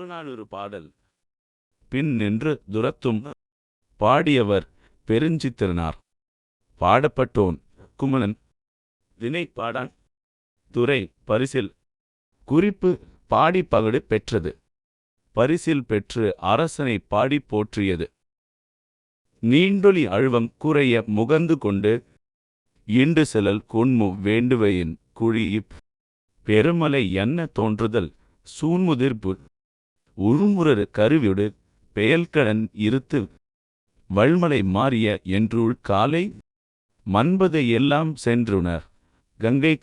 புறநானூறு பாடல். பின் நின்று துரத்தும் பாடியவர் பெருஞ்சித்திரனார். பாடப்பட்டோன் குமணன். வினை பாடான் துறை பரிசில். குறிப்பு பாடி பகடு பெற்றது. பரிசில் பெற்று அரசனை பாடி போற்றியது. நீண்டொலி அழுவம் குறைய முகந்து கொண்டு. இண்டு செலல் கொண்மு வேண்டுவையின் குழி பெருமலை என்ன தோன்றுதல்? சூன்முதிர்ப்பு உருமுரறு கருவியொடு பெயல்கடன் இருத்து வள்மலை மாறிய என்றுள் காலை மண்பதை எல்லாம் சென்றுணர் கங்கை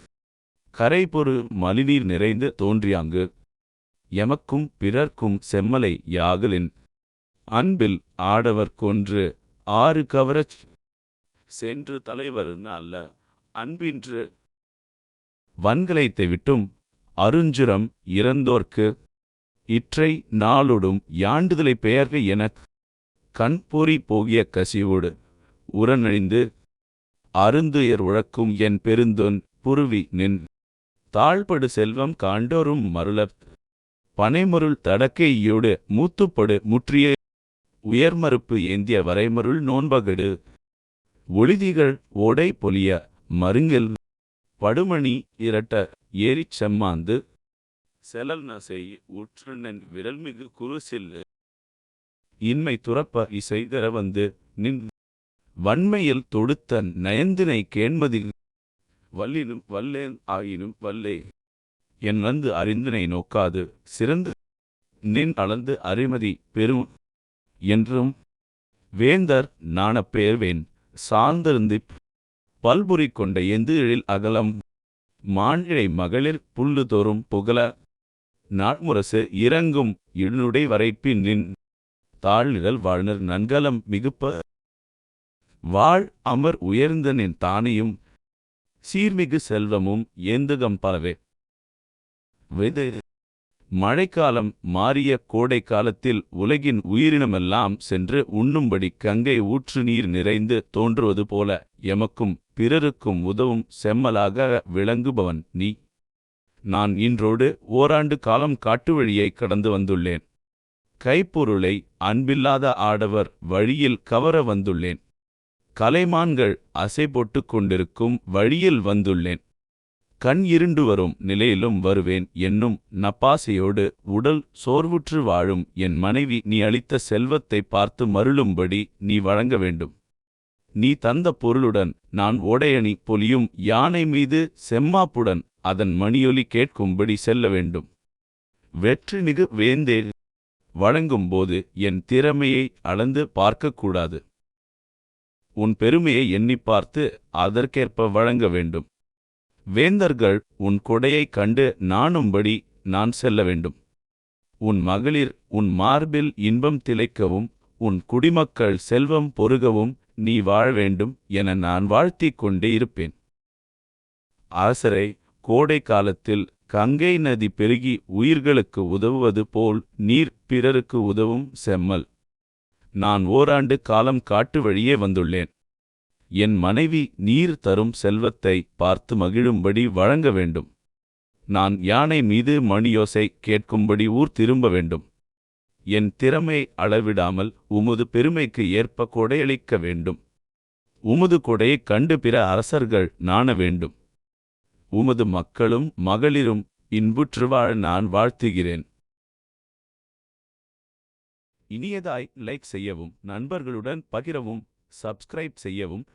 கரைபொரு மலிநீர் நிறைந்து தோன்றியாங்கு. எமக்கும் பிறர்க்கும் செம்மலை யாகலின் அன்பில் ஆடவர் கொன்று ஆறு கவரச் சென்று தலைவர் அல்ல அன்பின்று வன்கலைத்தை விட்டும் அருஞ்சுரம் இறந்தோர்க்கு இற்றை நாளொடும் யாண்டுதலை பெயர்க எனக் கண் பொறி போகிய கசிவோடு உரநழிந்து அருந்துயர் உழக்கும் என் பெருந்தொன் புருவி நின் தாழ்படு செல்வம் காண்டோரும் மருளப் பனைமருள் தடக்கையோடு மூத்துப்படு முற்றிய உயர்மறுப்பு ஏந்திய வரைமருள் நோன்பகடு ஒளிதிகள் ஓடை பொலிய மருங்கில் படுமணி இரட்ட ஏறிச் செம்மாந்து செலல் நசை உற்றுணன் விரல்மிகு குருசில்லு. இன்மை துறப்ப இசை தர வந்து நின் வன்மையில் தொடுத்த நயந்தினை கேண்மதி வல்லினும் வல்லேன் ஆயினும் வல்லே. என் வந்து அறிந்தினை நோக்காது சிறந்து நின் அளந்து அறிமதி பெரும் என்றும் வேந்தர் நாணப் பெயர்வேன் பல்புரி கொண்ட எந்திரில் அகலம் மாநிலை மகளிர் புல்லு தோறும் புகழ நாட்முரசு இறங்கும் இழுநுடை வரைப்பின் நின் தாழ்நிழல் வாழ்நர் நன்கலம் மிகுப்ப வாழ் அமர் உயர்ந்த நின் தானியும் சீர்மிகு செல்வமும் ஏந்துகம் பலவே விது மழைக்காலம் மாறிய கோடை காலத்தில் உலகின் உயிரினமெல்லாம் சென்று உண்ணும்படி கங்கை ஊற்று நீர் நிறைந்து தோன்றுவது போல எமக்கும் பிறருக்கும் உதவும் செம்மலாக விளங்குபவன் நீ. நான் இன்றோடு ஓராண்டு காலம் காட்டு வழியை கடந்து வந்துள்ளேன். கைப்பொருளை அன்பில்லாத ஆடவர் வழியில் கவர வந்துள்ளேன். கலைமான்கள் அசை போட்டு கொண்டிருக்கும் வழியில் வந்துள்ளேன். கண் இருண்டு வரும் நிலையிலும் வருவேன் என்னும் நப்பாசையோடு உடல் சோர்வுற்று வாழும் என் மனைவி நீ அளித்த செல்வத்தை பார்த்து மருளும்படி நீ வழங்க வேண்டும். நீ தந்த பொருளுடன் நான் ஓடையணி பொலியும் யானை மீது செம்மாப்புடன் அதன் மணியொலி கேட்கும்படி செல்ல வேண்டும். வெற்றி மிகு வேந்தே வழங்கும்போது என் திறமையை அளந்து பார்க்கக்கூடாது. உன் பெருமையை எண்ணிப் பார்த்து அதற்கேற்ப வழங்க வேண்டும். வேந்தர்கள் உன் கொடையைக் கண்டு நாணும்படி நான் செல்ல வேண்டும். உன் மகளிர் உன் மார்பில் இன்பம் திளைக்கவும் உன் குடிமக்கள் செல்வம் பொருகவும் நீ வாழ வேண்டும் என நான் வாழ்த்திக் கொண்டே இருப்பேன். அரசரை கோடை காலத்தில் கங்கை நதி பெருகி உயிர்களுக்கு உதவுவது போல் நீர் பிறருக்கு உதவும் செம்மல். நான் ஓராண்டு காலம் காட்டு வழியே வந்துள்ளேன். என் மனைவி நீர் தரும் செல்வத்தை பார்த்து மகிழும்படி வழங்க வேண்டும். நான் யானை மீது மணியோசை கேட்கும்படி ஊர் திரும்ப வேண்டும். என் திறமை அளவிடாமல் உமது பெருமைக்கு ஏற்ப கொடையளிக்க வேண்டும். உமது கொடையைக் கண்டு பிற அரசர்கள் நாண வேண்டும். உமது மக்களும் மகளிரும் இன்புற்று வாழ நான் வாழ்த்துகிறேன். இனியதாய் லைக் செய்யவும் நண்பர்களுடன் பகிரவும் சப்ஸ்கிரைப் செய்யவும்